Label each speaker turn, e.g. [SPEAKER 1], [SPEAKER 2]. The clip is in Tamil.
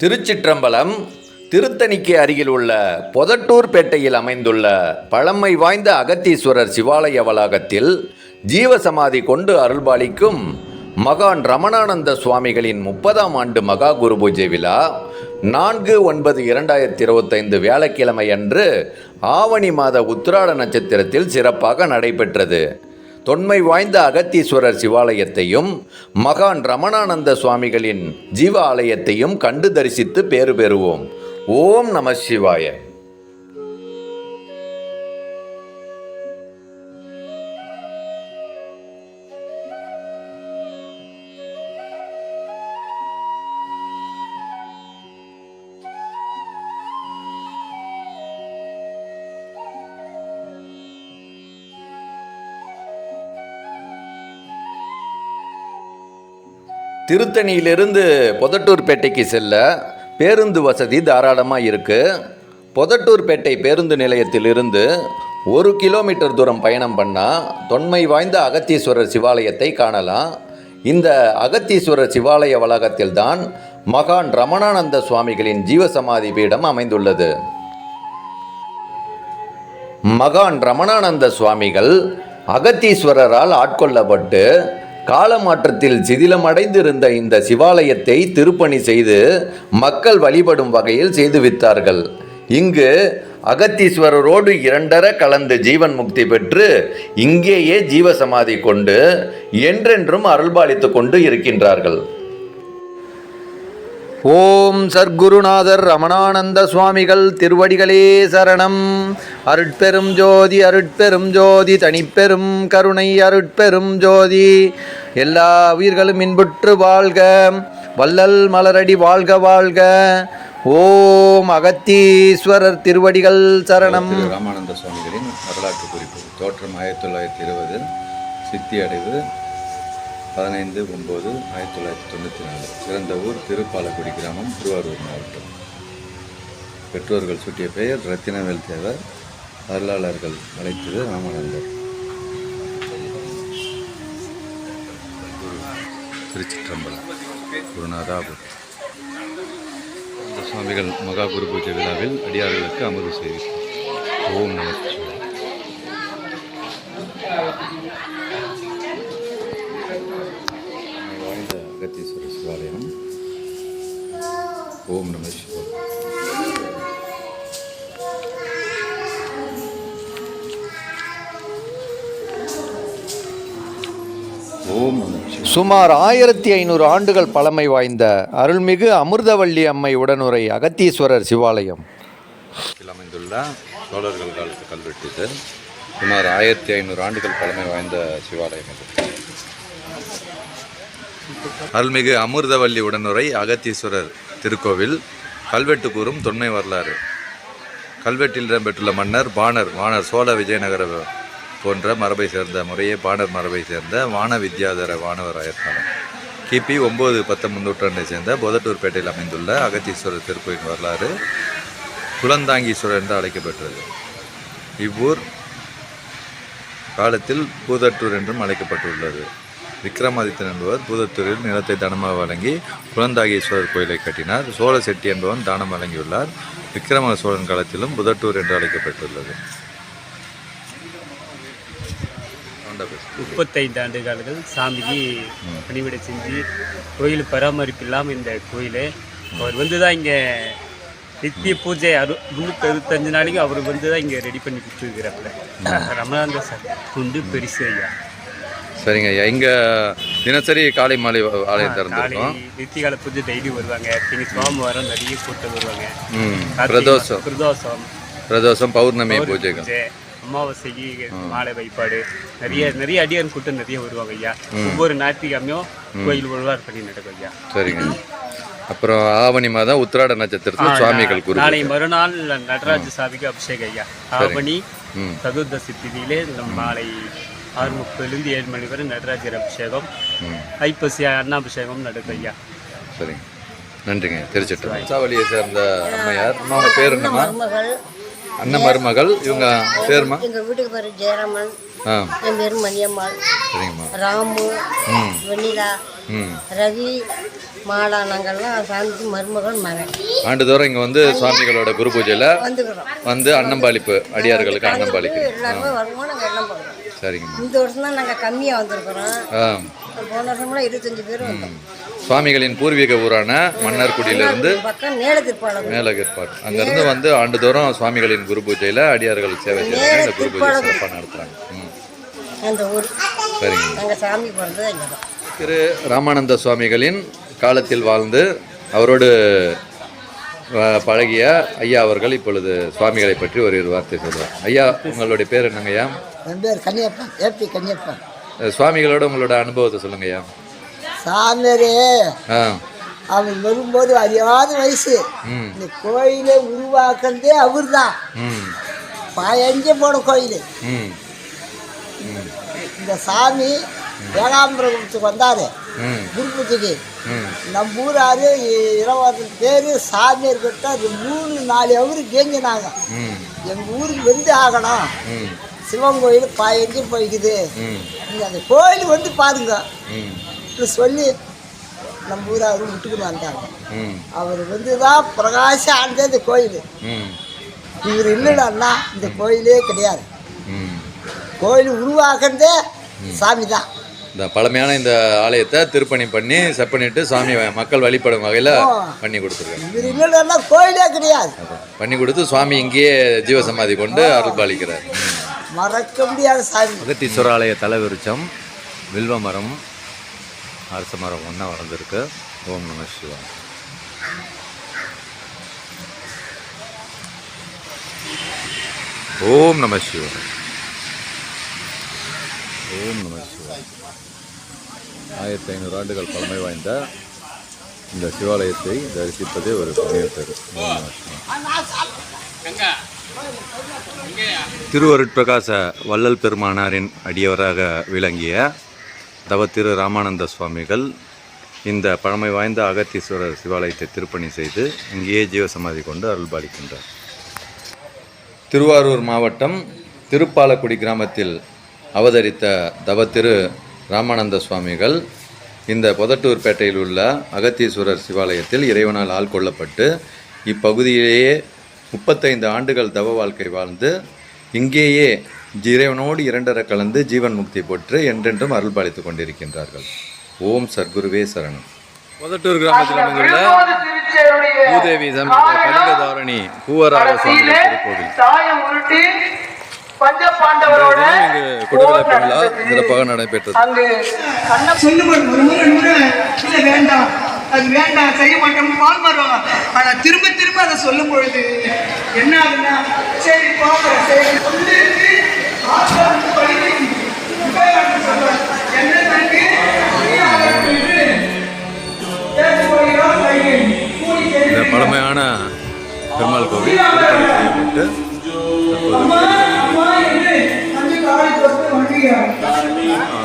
[SPEAKER 1] திருச்சிற்றம்பலம் திருத்தணிக்கு அருகில் உள்ள பொதட்டூர்பேட்டையில் அமைந்துள்ள பழமை வாய்ந்த அகத்தீஸ்வரர் சிவாலய வளாகத்தில் ஜீவசமாதி கொண்டு அருள்பாலிக்கும் மகான் ரமணானந்த சுவாமிகளின் முப்பதாம் ஆண்டு மகா குரு பூஜை விழா நான்கு ஒன்பது இரண்டாயிரத்தி இருபத்தைந்து வியாழக்கிழமை அன்று ஆவணி மாத உத்திராட நட்சத்திரத்தில் சிறப்பாக நடைபெற்றது. தொன்மை வாய்ந்த அகத்தீஸ்வரர் சிவாலயத்தையும் மகான் ரமணானந்த சுவாமிகளின் ஜீவ ஆலயத்தையும் கண்டு தரிசித்து பேறு பெறுவோம். ஓம் நம சிவாய. திருத்தணியிலிருந்து பொதட்டூர்பேட்டைக்கு செல்ல பேருந்து வசதி தாராளமாக இருக்குது பொதட்டூர்பேட்டை பேருந்து நிலையத்திலிருந்து ஒரு கிலோமீட்டர் தூரம் பயணம் பண்ணால் தொன்மை வாய்ந்த அகத்தீஸ்வரர் சிவாலயத்தை காணலாம். இந்த அகத்தீஸ்வரர் சிவாலய வளாகத்தில்தான் மகான் ரமணானந்த சுவாமிகளின் ஜீவசமாதி பீடம் அமைந்துள்ளது. மகான் ரமணானந்த சுவாமிகள் அகத்தீஸ்வரரால் ஆட்கொள்ளப்பட்டு காலமாற்றத்தில் சிதிலமடைந்திருந்த இந்த சிவாலயத்தை திருப்பணி செய்து மக்கள் வழிபடும் வகையில் செய்து வித்தார்கள் இங்கு அகத்தீஸ்வரரோடு இரண்டர கலந்து ஜீவன் முக்தி பெற்று இங்கேயே ஜீவசமாதி கொண்டு என்றென்றும் அருள்பாலித்து கொண்டு இருக்கின்றார்கள். ஓம் சர்க்குருநாதர் ரமணானந்த சுவாமிகள் திருவடிகளே சரணம். அருட்பெரும் ஜோதி அருட்பெரும் ஜோதி தனிப்பெரும் கருணை அருட்பெரும் ஜோதி. எல்லா உயிர்களும் இன்புற்று வாழ்க வள்ளல் மலரடி வாழ்க வாழ்க. ஓம் அகத்தீஸ்வரர் திருவடிகள் சரணம்.
[SPEAKER 2] ராமானந்த சுவாமிகளின் வரலாற்று குறிப்பு தோற்றம் ஆயிரத்தி தொள்ளாயிரத்தி இருபது சித்தி அடைவு பதினைந்து ஒம்பது ஆயிரத்தி தொள்ளாயிரத்தி தொண்ணூற்றி நாலு. சிறந்த ஊர் திருப்பாலக்குடி கிராமம் திருவாரூர் மாவட்டம். பெற்றோர்கள் சூட்டிய பெயர் ரத்தினவேல் தேவர். அருளாளர்கள் அழைத்தது ராமானந்தர் திருச்சிற்றம்பலம் குருநாதாபுர் சுவாமிகள் மகா குரு பூஜை விழாவில் அடியார்களுக்கு அமர்வு செய்தார் ஓம் நமஸ்தே. அகத்தீஸ்வரர் சிவாலயம் ஓம் நம சிவாய.
[SPEAKER 1] சுமார் ஆயிரத்தி ஐநூறு ஆண்டுகள் பழமை வாய்ந்த அருள்மிகு அமிர்தவள்ளி அம்மை உடனுரை அகத்தீஸ்வரர் சிவாலயம்.
[SPEAKER 2] அமைந்துள்ள சோழர்கள் காலத்து கல்வெட்டு இது சுமார் ஆயிரத்தி ஐநூறு ஆண்டுகள் பழமை வாய்ந்த சிவாலயம் இது. அருள்மிகு அமிர்தவல்லி உடனுரை அகத்தீஸ்வரர் திருக்கோவில். கல்வெட்டு கூறும் தொன்மை வரலாறு. கல்வெட்டில் இடம்பெற்றுள்ள மன்னர் பாணர் வாணர் சோழ விஜயநகர போன்ற மரபை சேர்ந்த முறையே பாணர் மரபை சேர்ந்த வான வித்யாதர வானவராயிருந்தார் காலம் கிபி ஒம்பது பத்தொன்பது நூற்றாண்டை சேர்ந்த பொதட்டூர்பேட்டையில் அமைந்துள்ள அகத்தீஸ்வரர் திருக்கோயில் வரலாறு குலந்தாங்கீஸ்வரர் என்று அழைக்கப்பட்டது இவ்வூர் காலத்தில் பூதட்டூர் என்றும் அழைக்கப்பட்டுள்ளது. விக்ரமாதித்தன் என்பவர் பூதத்தூரில் நிலத்தை தானமாக வழங்கி குலந்தாகீஸ்வரர் கோயிலை கட்டினார். சோழ செட்டி என்பவன் தானம் வழங்கியுள்ளார். விக்ரம சோழன் காலத்திலும் புதட்டூர் என்று அழைக்கப்பட்டுள்ளது.
[SPEAKER 3] முப்பத்தைந்து ஆண்டு காலங்கள் சாமிக்கு பணிவிடை செஞ்சு கோயில் பராமரிப்பு இல்லாமல் இந்த கோயில் அவர் வந்து தான் இங்கே நித்திய பூஜை அறு முந்நூற்றி அறுபத்தஞ்சு நாளைக்கு அவர் வந்து தான் இங்கே ரெடி பண்ணி கொடுத்துருக்கிறாப்புல. ரமணாந்த சார் துண்டு பெருசு ஐயா.
[SPEAKER 2] சரிங்க ஐயா. இங்கே தினசரி காலை மாலை ஆலயம் திறந்திருக்கோம்.
[SPEAKER 3] நித்திய கால பூஜை டெய்லி வருவாங்க. திங்க சோமவாரம் நிறைய கூட்டம் வருவாங்க.
[SPEAKER 2] பிரதோஷம்.
[SPEAKER 3] பிரதோஷம்.
[SPEAKER 2] பிரதோஷம் பௌர்ணமி பூஜைகள்.
[SPEAKER 3] பூஜை அமாவாசைக்கு மாலை வைப்பாடு நிறைய நிறைய அடியார் கூட்டம் நிறைய வருவாங்க ஐயா. ஒவ்வொரு ஞாயிற்றுக்கிழமையும் கோயில் உழவார் பண்ணி நடக்கும் ஐயா.
[SPEAKER 2] சரிங்க. அப்புறம் ஆவணி மாதம் உத்திராட நட்சத்திரத்தில் சுவாமிகள் குரு
[SPEAKER 3] நாளை மறுநாள் நடராஜ சாமிக்கு அபிஷேகம் ஐயா. ஆவணி சதுர்தசி திதியிலே மாலை ஆறு முப்பதுலேருந்து ஏழு மணி வரை நடராஜர் அபிஷேகம் ஐப்பசி அன்னாபிஷேகம் நடக்கும் ஐயா
[SPEAKER 2] சரிங்க நன்றிங்க. திருச்சிட்டு வம்சாவளியை சேர்ந்த அம்மையார். அம்மா, உங்க பேர் என்னம்மா? அண்ணன் மருமகள் இவங்க பேருமா?
[SPEAKER 4] எங்க வீட்டுக்கு பேர் ஜெயராமன். என் பேர் மணியம்மாள்
[SPEAKER 2] சரிங்கம்மா.
[SPEAKER 4] ராமு வெண்ணிலா ரவி மாலா நாங்கள்லாம் சாமிக்கு மருமகன் மகன்.
[SPEAKER 2] ஆண்டுதோறும் இங்கே வந்து சுவாமிகளோட குரு பூஜையில் வந்து அன்னம்பாளிப்பு அடியார்களுக்கு அன்னம்பாளிப்பு
[SPEAKER 4] எல்லாருமே வருவோம் நாங்கள் எல்லாம் போகிறோம்
[SPEAKER 2] சரிங்கம்மா.
[SPEAKER 4] இந்த வருஷம் தான் நாங்கள் கம்மியாக வந்திருக்கிறோம் போன வருஷம்லாம் இருபத்தஞ்சி பேர் வந்தோம்.
[SPEAKER 2] சுவாமிகளின் பூர்வீக ஊரான மன்னார்குடியிலிருந்து மேலகற்பாடு அங்கேருந்து வந்து ஆண்டுதோறும் சுவாமிகளின் குரு பூஜையில் அடியார்கள் சேவை செய்கிறாங்க இந்த குரு பூஜை சிறப்பாக நடத்துகிறாங்க ம்.
[SPEAKER 4] அந்த ஊர்.
[SPEAKER 2] சரிங்க. திரு ராமானந்த சுவாமிகளின் காலத்தில் வாழ்ந்து அவரோடு பழகிய ஐயா அவர்கள் இப்பொழுது சுவாமிகளை பற்றி ஒரு இரு வார்த்தை சொல்லுவார் ஐயா உங்களுடைய பேர் என்னங்க ஐயா
[SPEAKER 5] என் பேர் கன்னியப்பன் ஏபி கன்னியப்பன்.
[SPEAKER 2] சுவாமிகளோட உங்களோட அனுபவத்தை சொல்லுங்க ஐயா
[SPEAKER 5] சாமியாரே. அவர் வரும்போது அறியாத வயசு. இந்த கோயிலை உருவாக்குறதே அவர் தான் பாயஞ்சே போன கோயில். இந்த சாமி ஏகாம்பரத்துக்கு வந்தார். குருபூஜைக்கு. நம்ம ஊராரு இருபது பேர் சாமியார்கிட்ட ஒரு மூணு நாலு அவரு கேஞ்சினாங்க. எங்கள் ஊருக்கு வந்து ஆகணும். சிவன் கோயில் பாயஞ்சு போய்க்குது. நீங்கள் அந்த கோயில் வந்து பாருங்க. இப்படி சொல்லி நம்ம ஊராரு விட்டுக்கிட்டு வந்தாங்க.
[SPEAKER 2] ம்.
[SPEAKER 5] அவர் வந்து தான் பிரகாசம் ஆனதே இந்த கோயில்.
[SPEAKER 2] ம்.
[SPEAKER 5] இவர் இல்லைன்னா இந்த கோயிலே கிடையாது.
[SPEAKER 2] ம்.
[SPEAKER 5] கோயில் உருவாக்குறதே சாமி தான்
[SPEAKER 2] இந்த பழமையான இந்த ஆலயத்தை திருப்பணி பண்ணி செப்பனிட்டு சாமி மக்கள் வழிபடும் வகையில் பண்ணி கொடுத்துருக்காங்க.
[SPEAKER 5] இவர் இல்லைன்னா கோயிலே கிடையாது.
[SPEAKER 2] பண்ணி கொடுத்து சுவாமி இங்கேயே ஜீவசமாதி கொண்டு அருள் பாலிக்கிறார்.
[SPEAKER 5] மறக்க முடியாத சாமி.
[SPEAKER 2] அகத்தீஸ்வர ஆலய தலைவிருச்சம் வில்வ மரம் அரச மரம் ஒன்றா வளர்ந்துருக்கு. ஓம் நம சிவா ஓம் நம சிவா ஓம் நம சிவா ஆயிரத்தி ஐநூறு ஆண்டுகள் பழமை வாய்ந்த இந்த சிவாலயத்தை தரிசிப்பதே ஒரு புண்ணியத்தரு ஓம் நம சிவா திருவருட்பிரகாச வள்ளல் பெருமானாரின் அடியவராக விளங்கிய தவத்திரு ராமானந்த சுவாமிகள் இந்த பழமை வாய்ந்த அகத்தீஸ்வரர் சிவாலயத்தை திருப்பணி செய்து இங்கேயே ஜீவசமாதி கொண்டு அருள்பாலிக்கின்றார் திருவாரூர் மாவட்டம் திருப்பாலக்குடி கிராமத்தில் அவதரித்த தவத்திரு ராமானந்த சுவாமிகள் இந்த பொதட்டூர்பேட்டையில் உள்ள அகத்தீஸ்வரர் சிவாலயத்தில் இறைவனால் ஆள் கொள்ளப்பட்டு இப்பகுதியிலேயே முப்பத்தைந்து ஆண்டுகள் தவ வாழ்க்கை வாழ்ந்து இங்கேயே இறைவனோடு இரண்டர கலந்து ஜீவன் முக்தி பெற்று என்றென்றும் அருள்பாலித்துக் கொண்டிருக்கின்றார்கள். ஓம் சர்க்குருவே சரணம். பொதட்டூர் கிராமத்தில் அமைந்துள்ள பூதேவி சமேத கலிகதாரணி பூவராக திருக்கோவில். குடும்பல பெருவிழா சிறப்பாக நடைபெற்றது.
[SPEAKER 6] வேண்டாம். அது வேண்டாம் செய்ய மாட்டோம் பால் மாறுவாங்க ஆனா திரும்ப திரும்ப அதை சொல்லும் பொழுது என்ன ஆகுன்னா சரி பாக்குறேன் சரி.
[SPEAKER 2] பழமையான பெருமாள் கோவில் செய்யப்பட்டு தற்போது